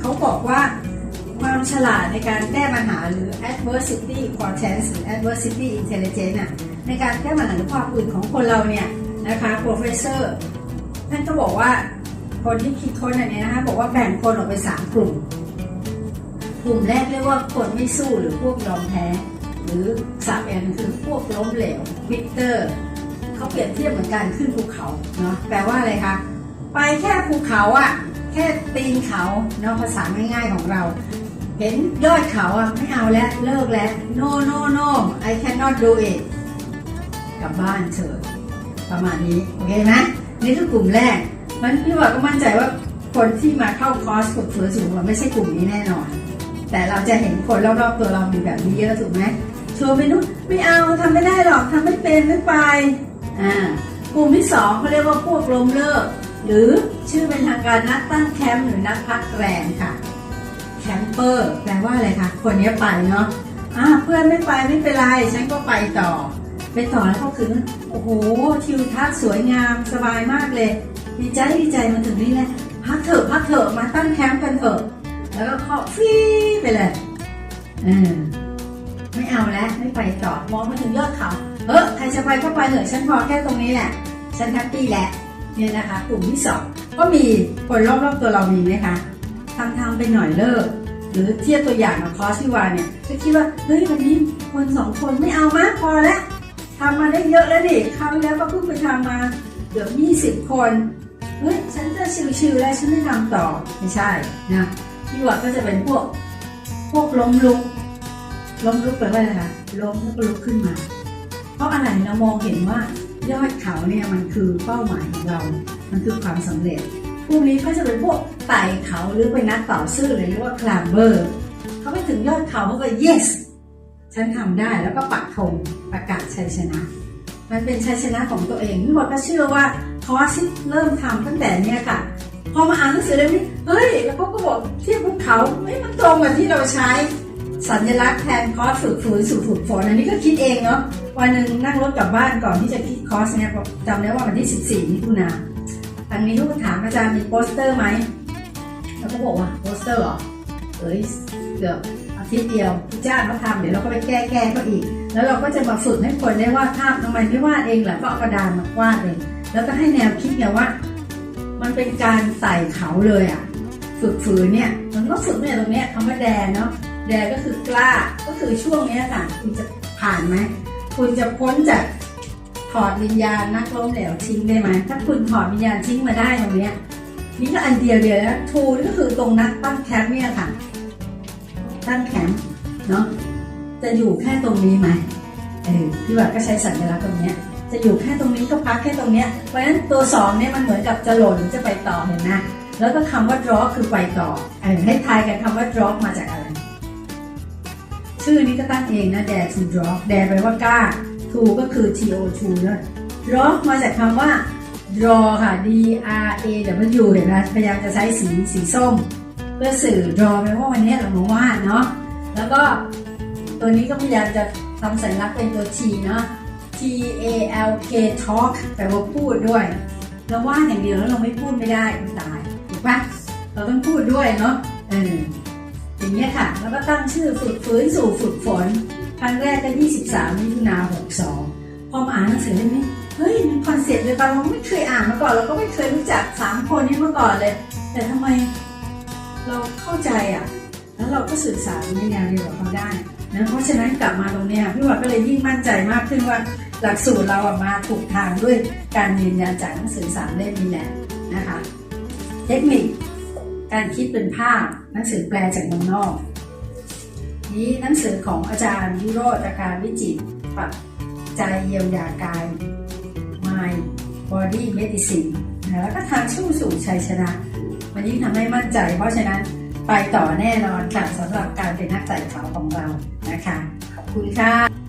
เขาบอกว่าความฉลาดในการแก้ปัญหาหรือ adversity quotient หรือ adversity intelligence น่ะในการแก้ปัญหาหรือความอื่นของคนเราเนี่ยนะคะ professor ท่านก็บอกว่าคนที่คิดค้นอันนี้นะคะบอกว่าแบ่งคนออกเป็นสามกลุ่ม กลุ่มแรกเรียกว่าคนไม่สู้หรือพวกยอมแพ้ หรือสับแอนคือพวกล้มเหลววิกเตอร์เขาเปรียบเทียบเหมือนการขึ้นภูเขาเนาะแปลว่าอะไรคะไปแค่ภูเขาอะ แค่ตีนเขาเนาะภาษาง่ายๆของเรา เห็นยอดเขาอะไม่เอาแล้วเลิกแล้ว no no no I cannot do it กลับบ้านเถอะประมาณนี้ โอเคไหมนี่คือกลุ่มแรก มันพี่ว่าก็มั่นใจว่าคนที่มาเข้าคอร์สฝึกฝืนสูงเราไม่ใช่กลุ่มนี้แน่นอน แต่เราจะเห็นคนรอบๆตัวเรามีแบบนี้เยอะถูกไหมชวนไปนู้นไม่เอาทำไม่ได้หรอกทำไม่เป็นไม่ไปอ่ากลุ่มที่สองเขาเรียกว่าพวกลมเลิก หรือชื่อเป็นทางการนักตั้งแคมป์หรือนักพักแรมค่ะแคมเปอร์แปลว่าอะไรคะคนนี้ไปเนาะอ่าเพื่อนไม่ไปไม่เป็นไร ฉันก็ไปต่อ ไปต่อแล้วก็คือโอ้โหทิวทัศน์สวยงามสบายมากเลย ดีใจดีใจมาถึงนี่แหละพักเถอะพักเถอะมาตั้งแคมป์กันเถอะ แล้วก็เคาะฟีไปเลยเออไม่เอาแล้วไม่ไปต่อมองมาถึงยอดเขาเออใครจะไปก็ไปเถอะฉันพอแค่ตรงนี้แหละ ฉันแฮปปี้แหล้ว เนี่ยนะคะ กลุ่มที่สองก็มีคนรอบๆตัวเรามีไหมคะทำทำไปหน่อยเลิก หรือเทียบตัวอย่างกับคอร์สที่วาเนี่ยก็คิดว่าเฮ้ยวันนี้คนสองคนไม่เอามากพอแล้วทำมาได้เยอะแล้วดิคราวแล้วก็เพิ่งไปทำมาเกือบยี่สิบคนเฮ้ยฉันจะชิวๆแล้วฉันไม่ทำต่อไม่ใช่นะพี่ว่าก็จะเป็นพวกพวกล้มลุกล้มลุกแปลว่าอะไรคะล้มแล้วก็ลุกขึ้นมา เพราะอะไรเรามองเห็นว่า ยอดเขาเนี่ยมันคือเป้าหมายของเรา มันคือความสำเร็จ พวกนี้ก็จะเป็นพวกไต่เขาหรือเป็นนักต่อสู้หรือเรียกว่าคลามเบอร์ เขาไปถึงยอดเขาเขาก็ yes ฉันทำได้แล้วก็ปักธงประกาศชัยชนะ มันเป็นชัยชนะของตัวเองพี่บอกก็เชื่อว่าคอร์สเริ่มทำตั้งแต่เนี้ยค่ะ พอมาอ่านหนังสือเล่มนี้เฮ้ย แล้วเขาก็บอกเทียบภูเขาไม่มันตรงกับที่เราใช้สัญลักษณ์แทนคอร์สฝึกฝืนสู่ฝึกฝนอันนี้ก็คิดเองเนาะ วันหนึ่งนั่งรถกลับบ้านก่อนที่จะคิดคอร์สเนี่ยจำได้ว่าวันที่ 14มิถุนาทางนี้ลูกถามอาจารย์มีโปสเตอร์ไหมเราก็บอกว่าโปสเตอร์เหรอเอ้ยเกือบอาทิตย์เดียวพี่จ้าเขาทำเดี๋ยวเราก็ไปแก้แก้ก็อีก แล้วเราก็จะมาฝึกให้คนได้วาดภาพทำไมไม่วาดเองล่ะก็เอากระดานมาวาดเองแล้วก็ให้แนวคิดไงว่า มันเป็นการไต่เขาเลยอะฝึกฝืนเนี่ยมันก็ฝึกเนี่ยตรงเนี้ยคำว่าแดนเนาะแดนก็คือกล้าก็คือช่วงเนี้ยค่ะคุณจะผ่านไหม คุณจะพ้นจากถอดวิญญาณนักล้มเหลวทิ้งได้ไหมถ้าคุณถอดวิญญาณทิ้งมาได้ตรงนี้นี่ก็อันเดียวเดียวแล้วทูนี่ก็คือตรงนักตั้งแคมป์เนี่ยค่ะ ตั้งแคมป์เนาะจะอยู่แค่ตรงนี้ไหมเออพี่ว่าก็ใช้สัญลักษณ์ตรงเนี้ยจะอยู่แค่ตรงนี้ก็พักแค่ตรงเนี้ยเพราะฉะนั้นตัวสองเนี่ยมันเหมือนกับจะหล่นหรือจะไปต่อเห็นไหมแล้วก็คำว่า drop คือไปต่อเออให้ทายกันคำว่า drop มาจากอะไร ชื่อนี้ก็ตั้งเองนะ dare to drop dare แปลว่ากล้า to ก็คือ to to นะ drop มาจากคำว่า draw ค่ะ d r a w เห็นไหมพยายามจะใช้สีสีส้ม เพื่อสื่อ draw แปลว่าวันนี้เรามาวาดเนาะแล้วก็ตัวนี้ก็พยายามจะทำสัญลักษณ์เป็นตัว T เนาะ T A L K talk แปลว่าพูดด้วยเราวาดอย่างเดียวแล้วเราไม่พูดไม่ได้ตายถูกปะเราต้องพูดด้วยเนาะเออ อย่างเงี้ยค่ะ แล้วก็ตั้งชื่อฝึกฟื้นสู่ฝึกฝน ครั้งแรกก็ 23มิถุนา62 พอมาอ่านหนังสือเล่มนี้เฮ้ยมันคอนเซ็ปต์เลยปะเราไม่เคยอ่านมาก่อนเราก็ไม่เคยรู้จัก 3 คนนี้มาก่อนเลย แต่ทำไมเราเข้าใจอะ แล้วเราก็สื่อสารในแนวเดียวกับเขาได้นะเพราะฉะนั้นกลับมาตรงเนี้ยพี่ว่าก็เลยยิ่งมั่นใจมากขึ้นว่าหลักสูตรเราอะมาถูกทางด้วยการยืนยันจากหนังสือสามเล่มนี้แหละนะคะ เทคนิค การคิดเป็นภาพหนังสือแปลจากเมืองนอก นี้หนังสือของอาจารย์วิโรจน์อาการวิจิตรปรับใจเยียวยากาย Mind Body Medicine นะแล้วก็ทางชู้สู่ชัยชนะ มันยิ่งทำให้มั่นใจ เพราะฉะนั้นไปต่อแน่นอนค่ะสำหรับการเป็นนักไต่เขาของเรานะคะ ขอบคุณค่ะ